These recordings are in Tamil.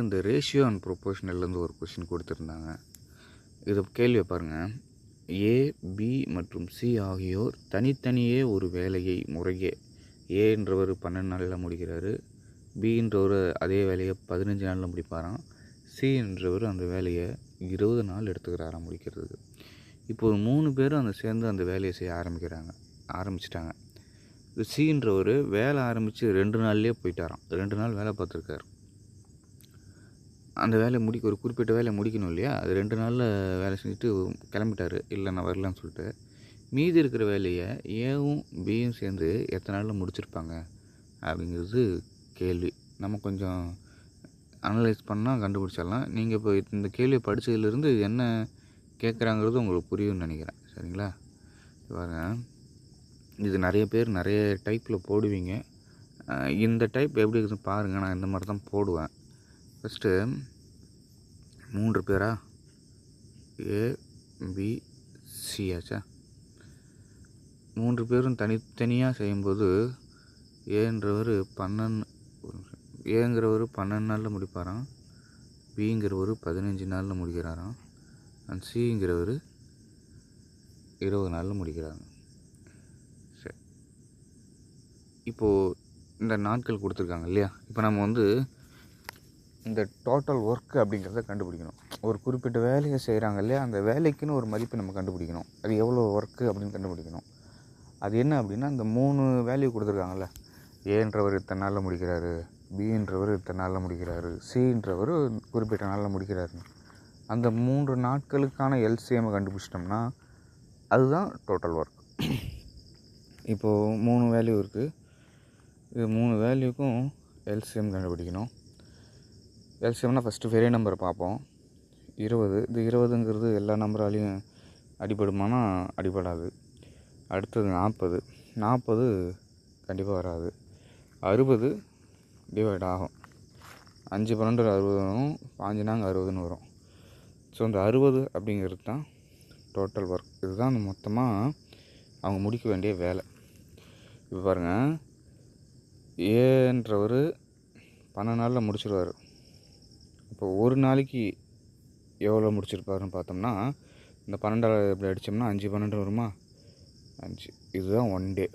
அடுத்து இந்த ரேஷியோ அண்ட் ப்ரொபோஷனல்லேருந்து ஒரு கொஷின் கொடுத்துருந்தாங்க. இது கேள்வியை பாருங்கள் ஏ பி மற்றும் சி ஆகியோர் தனித்தனியே ஒரு வேலையை முறையே ஏன்றவர் பன்னெண்டு நாளில் முடிக்கிறாரு. பின்றவர் அதே வேலையை பதினஞ்சு நாளில் முடிப்பாராம். சின்றவர் அந்த வேலையை இருபது நாள் எடுத்துக்கிறாராம் முடிக்கிறதுக்கு இப்போ ஒரு மூணு பேரும் அந்த சேர்ந்து அந்த வேலையை செய்ய ஆரம்பிக்கிறாங்க. ஆரம்பிச்சிட்டாங்க. சின்றவர் வேலை ஆரம்பித்து ரெண்டு நாள்லேயே போயிட்டாராம். ரெண்டு நாள் வேலை பார்த்துருக்காரு. அந்த வேலையை முடிக்க ஒரு குறிப்பிட்ட வேலையை முடிக்கணும் இல்லையா? அது ரெண்டு நாளில் வேலை செஞ்சுட்டு கிளம்பிட்டாரு. இல்லை நான் வரலன்னு சொல்லிட்டு. மீதி இருக்கிற வேலையை ஏவும் பியும் சேர்ந்து எத்தனை நாளில் முடிச்சிருப்பாங்க? அப்படிங்கிறது கேள்வி. நம்ம கொஞ்சம் அனலைஸ் பண்ணால் கண்டுபிடிச்சிடலாம். நீங்கள் இப்போ இந்த கேள்வியை படித்ததுலேருந்து என்ன கேட்குறாங்கிறது உங்களுக்கு புரியும்னு நினைக்கிறேன். சரிங்களா? பாருங்கள் பாருங்க. இது நிறைய பேர் நிறைய டைப்பில் போடுவீங்க. இந்த டைப் எப்படி இருக்குதுன்னு பாருங்கள் நான் இந்த மாதிரி தான் போடுவேன். ஃபஸ்ட்டு மூன்று பேரா? ஏ பி சி ஆச்சா? மூன்று பேரும் தனித்தனியாக செய்யும்போது ஏன்றவர் பன்னெண்டு ஏங்கிறவர் பன்னெண்டு நாளில் முடிப்பாராம். பிங்கிறவர் பதினஞ்சு நாளில் முடிக்கிறாராம். அண்ட் சிங்கிறவர் இருபது நாளில் முடிக்கிறாங்க. சரி. இப்போது இந்த நாட்கள் கொடுத்துருக்காங்க இல்லையா? இப்போ நம்ம வந்து இந்த டோட்டல் ஒர்க்கு அப்படிங்கிறத கண்டுபிடிக்கணும். ஒரு குறிப்பிட்ட வேலையை செய்கிறாங்க இல்லையா அந்த வேலைக்குன்னு ஒரு மதிப்பை நம்ம கண்டுபிடிக்கணும். அது எவ்வளோ ஒர்க்கு அப்படின்னு கண்டுபிடிக்கணும். அது என்ன அப்படின்னா இந்த மூணு வேல்யூ கொடுத்துருக்காங்கல்ல ஏன்றவர் இத்தனை நாளில் முடிக்கிறாரு பின்றவர் இத்தனை நாளில் முடிக்கிறாரு சின்றவர் குறிப்பிட்ட நாளில் முடிக்கிறாரு அந்த மூன்று நாட்களுக்கான எல்சிஎம்மை கண்டுபிடிச்சிட்டோம்னா அதுதான் டோட்டல் ஒர்க் இப்போது மூணு வேல்யூ இருக்குது இது மூணு வேல்யூக்கும் எல்சிஎம் கண்டுபிடிக்கணும். எல்சிஎம்னா ஃபஸ்ட்டு பெரிய நம்பர் பார்ப்போம். இருபது இது இருபதுங்கிறது எல்லா நம்பராலையும் அடிபடுமானா அடிபடாது. அடுத்தது நாற்பது. நாற்பது கண்டிப்பாக வராது. அறுபது டிவைட் ஆகும். அஞ்சு பன்னெண்டு அறுபது வரும் பாஞ்சு நாங்க அறுபதுன்னு வரும். ஸோ இந்த அறுபது அப்படிங்கிறது தான் டோட்டல் ஒர்க் இதுதான் மொத்தமாக அவங்க முடிக்க வேண்டிய வேலை. இப்போ பாருங்கள் ஏன்றவர் பன்னெண்டு நாளில் முடிச்சிடுவார் இப்போ ஒரு நாளைக்கு எவ்வளோ முடிச்சிருப்பாருன்னு பார்த்தோம்னா இந்த பன்னெண்டாவது இப்படி அடித்தோம்னா அஞ்சு பன்னெண்டு வருமா? அஞ்சு. இதுதான் ஒன் டே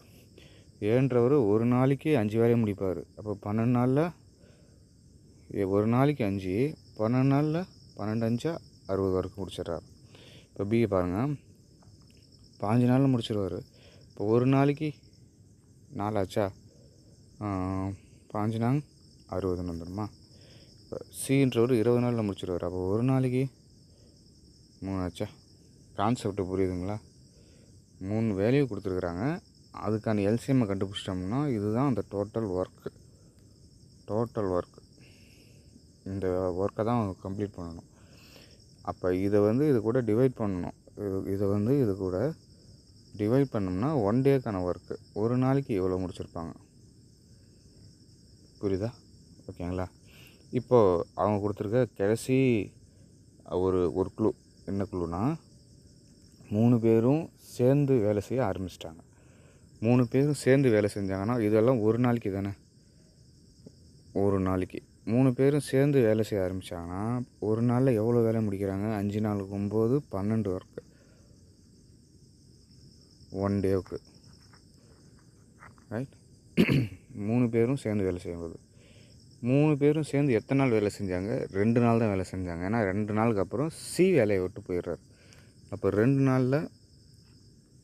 ஏன்றவர் ஒரு நாளைக்கு அஞ்சு வேலையை முடிப்பார். அப்போ பன்னெண்டு நாளில் ஒரு நாளைக்கு அஞ்சு பன்னெண்டு நாளில் பன்னெண்டு அஞ்சா அறுபது வரைக்கும் முடிச்சிடுறாரு. இப்போ பிஏ பாருங்கள் பாஞ்சு நாளில் முடிச்சிடுவார் இப்போ ஒரு நாளைக்கு நாலாச்சா பாஞ்சு நாள் அறுபதுன்னு வந்துடுமா சின்றவர் இருபது நாளில் முடிச்சிடுவார் அப்போ ஒரு நாளைக்கு மூணு ஆச்சா? கான்செப்ட் புரியுதுங்களா? மூணு வேல்யூ கொடுத்துருக்குறாங்க. அதுக்கான எல்சிஎம்மை கண்டுபிடிச்சிட்டோம்னா இதுதான் அந்த டோட்டல் ஒர்க்கு டோட்டல் ஒர்க் இந்த ஒர்க்கை தான் கம்ப்ளீட் பண்ணணும். அப்போ இதை வந்து இது கூட டிவைட் பண்ணணும். இது இதை வந்து இது கூட டிவைட் பண்ணோம்னா ஒன் டேக்கான ஒர்க்கு ஒரு நாளைக்கு இவ்வளோ முடிச்சிருப்பாங்க. புரியுதா? ஓகேங்களா? இப்போது அவங்க கொடுத்துருக்க கடைசி ஒரு ஒரு குழு என்ன குழுனா மூணு பேரும் சேர்ந்து வேலை செய்ய ஆரம்பிச்சிட்டாங்க. மூணு பேரும் சேர்ந்து வேலை செஞ்சாங்கன்னா இதெல்லாம் ஒரு நாளைக்கு தானே? ஒரு நாளைக்கு. மூணு பேரும் சேர்ந்து வேலை செய்ய ஆரம்பித்தாங்கன்னா ஒரு நாளில் எவ்வளோ வேலை முடிக்கிறாங்க? அஞ்சு நாளுக்கு ஒம்பது பன்னெண்டு ஒர்க்கு ஒன் டேவுக்கு ரைட் மூணு பேரும் சேர்ந்து வேலை செய்யும்போது. மூணு பேரும் சேர்ந்து எத்தனை நாள் வேலை செஞ்சாங்க? ரெண்டு நாள் தான் வேலை செஞ்சாங்க. ஏன்னா ரெண்டு நாளுக்கு அப்புறம் சி வேலையை விட்டு போயிடுறாரு. அப்போ ரெண்டு நாளில்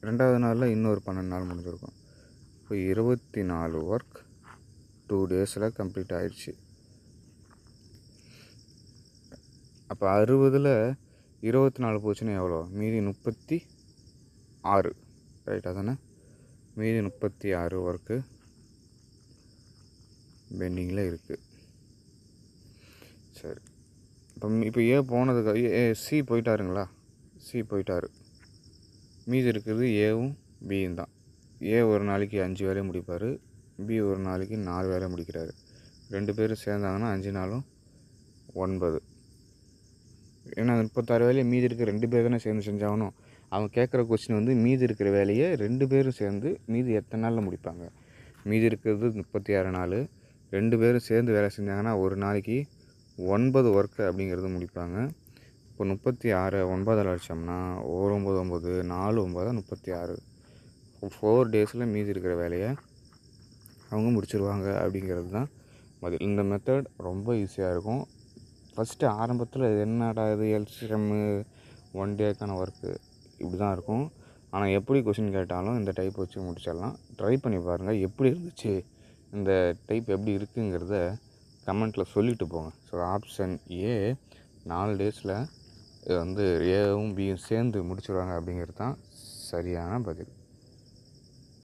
ரெண்டாவது நாளில் இன்னொரு பன்னெண்டு நாள் முடிஞ்சிருக்கும். இப்போ இருபத்தி நாலு ஒர்க் டூ டேஸில் கம்ப்ளீட் ஆயிடுச்சு. அப்போ அறுபதில் இருபத்தி நாலு போச்சுன்னா எவ்வளோ? மீதி முப்பத்தி ஆறு. ரைட்டாக தானே மீதி முப்பத்தி ஆறு ஒர்க்கு பெண்டிங்கில் இருக்குது இப்போ இப்போ ஏ போனதுக்கு ஏ சி போயிட்டாருங்களா? சி போயிட்டாரு. மீதி இருக்கிறது ஏவும் பியும் தான். ஏ ஒரு நாளைக்கு அஞ்சு வேலையை முடிப்பார். பி ஒரு நாளைக்கு நாலு வேலையை முடிக்கிறாரு. ரெண்டு பேரும் சேர்ந்தாங்கன்னா அஞ்சு நாளும் ஒன்பது. ஏன்னா முப்பத்தாறு வேலையை மீதி இருக்க ரெண்டு பேர் தானே சேர்ந்து செஞ்சாகணும். அவங்க கேட்குற கொஸ்டின் வந்து மீதி இருக்கிற வேலையை ரெண்டு பேரும் சேர்ந்து மீதி எத்தனை நாளில் முடிப்பாங்க? மீதி இருக்கிறது முப்பத்தி ஆறு நாள். ரெண்டு பேரும் சேர்ந்து வேலை செஞ்சாங்கன்னா ஒரு நாளைக்கு ஒன்பது ஒர்க்கு அப்படிங்கிறது முடிப்பாங்க. இப்போ முப்பத்தி ஆறு ஒன்பதில் அடித்தோம்னா ஒரு ஒம்பது ஒம்பது நாலு ஒம்பது முப்பத்தி ஆறு. ஃபோர் டேஸில் மீதி இருக்கிற வேலையை அவங்க முடிச்சிருவாங்க அப்படிங்கிறது தான் பதில். இந்த மெத்தட் ரொம்ப ஈஸியாக இருக்கும். ஃபஸ்ட்டு ஆரம்பத்தில் என்னடா இது எல்சிஎம்மு ஒன் டேக்கான ஒர்க்கு இப்படி தான் இருக்கும். ஆனால் எப்படி கொஷின் கேட்டாலும் இந்த டைப் வச்சு முடிச்சிடலாம். ட்ரை பண்ணி பாருங்கள் எப்படி இருந்துச்சு? இந்த டைப் எப்படி இருக்குங்கிறத கமெண்ட்டில் சொல்லிட்டு போங்க. ஸோ ஆப்ஷன் ஏ நாலு டேஸில் வந்து ஏவும் பியும் சேர்ந்து முடிச்சிடுவாங்க அப்படிங்கிறது தான் சரியான பதில்.